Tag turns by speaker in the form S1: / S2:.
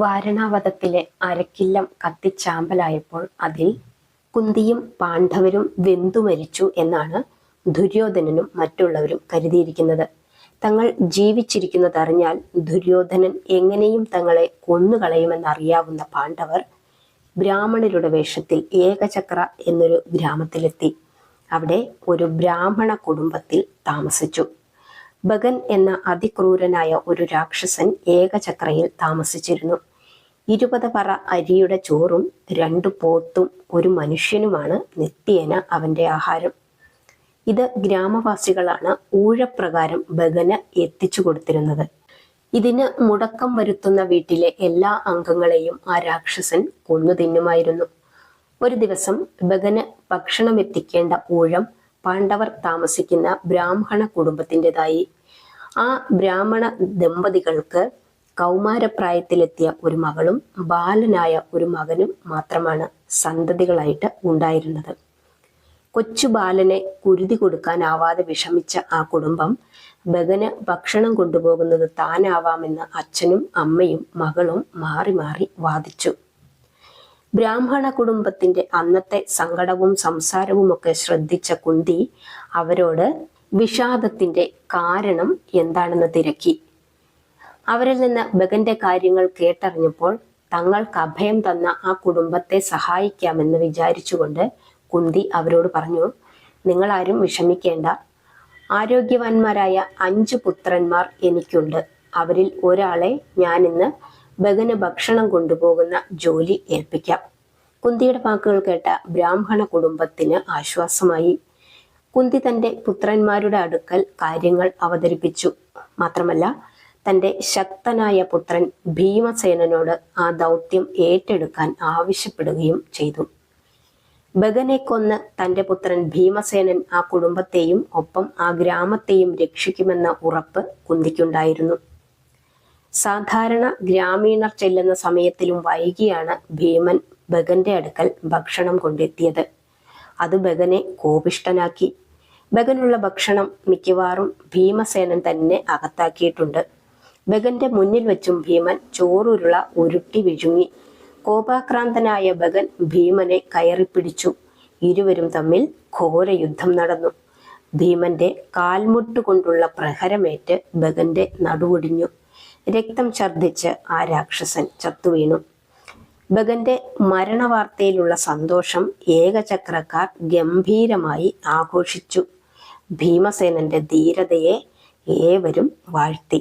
S1: വാരണാവതത്തിലെ അരക്കില്ലം കത്തിച്ചാമ്പലായപ്പോൾ അതിൽ കുന്തിയും പാണ്ഡവരും വെന്തു മരിച്ചു എന്നാണ് ദുര്യോധനനും മറ്റുള്ളവരും കരുതിയിരിക്കുന്നത്. തങ്ങൾ ജീവിച്ചിരിക്കുന്നതറിഞ്ഞാൽ ദുര്യോധനൻ എങ്ങനെയും തങ്ങളെ കൊന്നുകളയുമെന്നറിയാവുന്ന പാണ്ഡവർ ബ്രാഹ്മണരുടെ വേഷത്തിൽ ഏകചക്ര എന്നൊരു ഗ്രാമത്തിലെത്തി. അവിടെ ഒരു ബ്രാഹ്മണ കുടുംബത്തിൽ താമസിച്ചു. ബഗൻ എന്ന അതിക്രൂരനായ ഒരു രാക്ഷസൻ ഏകചക്രയിൽ താമസിച്ചിരുന്നു. ഇരുപത് പറ അരിയുടെ ചോറും രണ്ടു പോത്തും ഒരു മനുഷ്യനുമാണ് നിത്യേന അവന്റെ ആഹാരം. ഇത് ഗ്രാമവാസികളാണ് ഊഴപ്രകാരം ബഗന് എത്തിച്ചു കൊടുത്തിരുന്നത്. ഇതിന് മുടക്കം വരുത്തുന്ന വീട്ടിലെ എല്ലാ അംഗങ്ങളെയും ആ രാക്ഷസൻ കൊന്നു തിന്നുമായിരുന്നു. ഒരു ദിവസം ബഗന് ഭക്ഷണം എത്തിക്കേണ്ട ഊഴം പാണ്ഡവർ താമസിക്കുന്ന ബ്രാഹ്മണ കുടുംബത്തിന്റെതായി. ആ ബ്രാഹ്മണ ദമ്പതികൾക്ക് കൗമാരപ്രായത്തിലെത്തിയ ഒരു മകളും ബാലനായ ഒരു മകനും മാത്രമാണ് സന്തതികളായിട്ട് ഉണ്ടായിരുന്നത്. കൊച്ചു ബാലനെ കുരുതി കൊടുക്കാനാവാതെ വിഷമിച്ച ആ കുടുംബം ബഗന് ഭക്ഷണം കൊണ്ടുപോകുന്നത് താനാവാമെന്ന് അച്ഛനും അമ്മയും മകളും മാറി മാറി വാദിച്ചു. ബ്രാഹ്മണ കുടുംബത്തിന്റെ അന്നത്തെ സങ്കടവും സംസാരവുമൊക്കെ ശ്രദ്ധിച്ച കുന്തി അവരോട് വിഷാദത്തിന്റെ കാരണം എന്താണെന്ന് തിരക്കി. അവരിൽ നിന്ന് ബഗന്റെ കാര്യങ്ങൾ കേട്ടറിഞ്ഞപ്പോൾ തങ്ങൾക്ക് അഭയം തന്ന ആ കുടുംബത്തെ സഹായിക്കാമെന്ന് വിചാരിച്ചുകൊണ്ട് കുന്തി അവരോട് പറഞ്ഞു നിങ്ങളാരും വിഷമിക്കേണ്ട. ആരോഗ്യവാന്മാരായ അഞ്ച് പുത്രന്മാർ എനിക്കുണ്ട്. അവരിൽ ഒരാളെ ഞാൻ ഞാനിന്ന് ബഗന് ഭക്ഷണം കൊണ്ടുപോകുന്ന ജോലി ഏൽപ്പിക്കാം. കുന്തിയുടെ വാക്കുകൾ കേട്ട ബ്രാഹ്മണ കുടുംബത്തിന് ആശ്വാസമായി. കുന്തി തന്റെ പുത്രന്മാരുടെ അടുക്കൽ കാര്യങ്ങൾ അവതരിപ്പിച്ചു. മാത്രമല്ല തന്റെ ശക്തനായ പുത്രൻ ഭീമസേനനോട് ആ ദൗത്യം ഏറ്റെടുക്കാൻ ആവശ്യപ്പെടുകയും ചെയ്തു. ബഗനെ കൊന്ന് തന്റെ പുത്രൻ ഭീമസേനൻ ആ കുടുംബത്തെയും ഒപ്പം ആ ഗ്രാമത്തെയും രക്ഷിക്കുമെന്ന ഉറപ്പ് കുന്തിക്കുണ്ടായിരുന്നു. സാധാരണ ഗ്രാമീണർ ചെല്ലുന്ന സമയത്തിലും വൈകിയാണ് ഭീമൻ ബഗന്റെ അടുക്കൽ ഭക്ഷണം കൊണ്ടെത്തിയത്. അത് ബഗനെ കോപിഷ്ടനാക്കി ബഗനുള്ള ഭക്ഷണം മിക്കവാറും ഭീമസേനൻ തന്നെ അകത്താക്കിയിട്ടുണ്ട്. ബഗന്റെ മുന്നിൽ വെച്ചും ഭീമൻ ചോറുരുള ഉരുട്ടി വിഴുങ്ങി. കോപാക്രാന്തനായ ബഗൻ ഭീമനെ കയറിപ്പിടിച്ചു ഇരുവരും തമ്മിൽ ഘോര യുദ്ധം നടന്നു. ഭീമന്റെ കാൽമുട്ടുകൊണ്ടുള്ള പ്രഹരമേറ്റ് ബഗന്റെ നടുവൊടിഞ്ഞു. രക്തം ഛർദ്ദിച്ച് ആ രാക്ഷസൻ ചത്തുവീണു. ബഗന്റെ മരണവാർത്തയിലുള്ള സന്തോഷം ഏകചക്രക്കാർ ഗംഭീരമായി ആഘോഷിച്ചു. ഭീമസേനന്റെ ധീരതയെ ഏവരും വാഴ്ത്തി.